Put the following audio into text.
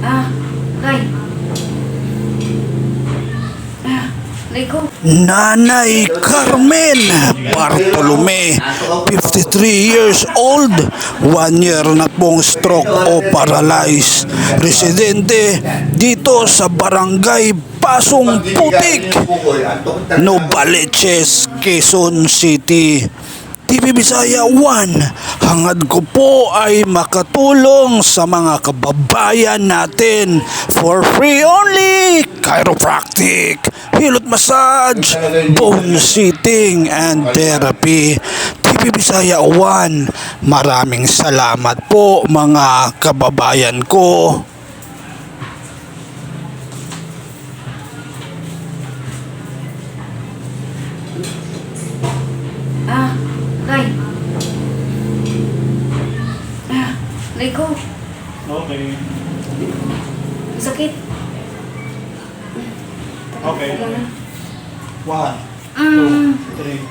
Ah. Ah, Nay ko. Nanay Carmen Bartolome, 53 years old, one year na pong stroke o paralyzed. Residente dito sa barangay Pasong Putik, Novaliches, Quezon City. TV Bisaya 1, hangad ko po ay makatulong sa mga kababayan natin for free only chiropractic, hilot massage, bone sitting and therapy. TV Bisaya 1, maraming salamat po mga kababayan ko. Ah, Nay. Ah, ko. Okay. Sakit. Okay. One, Mm, three,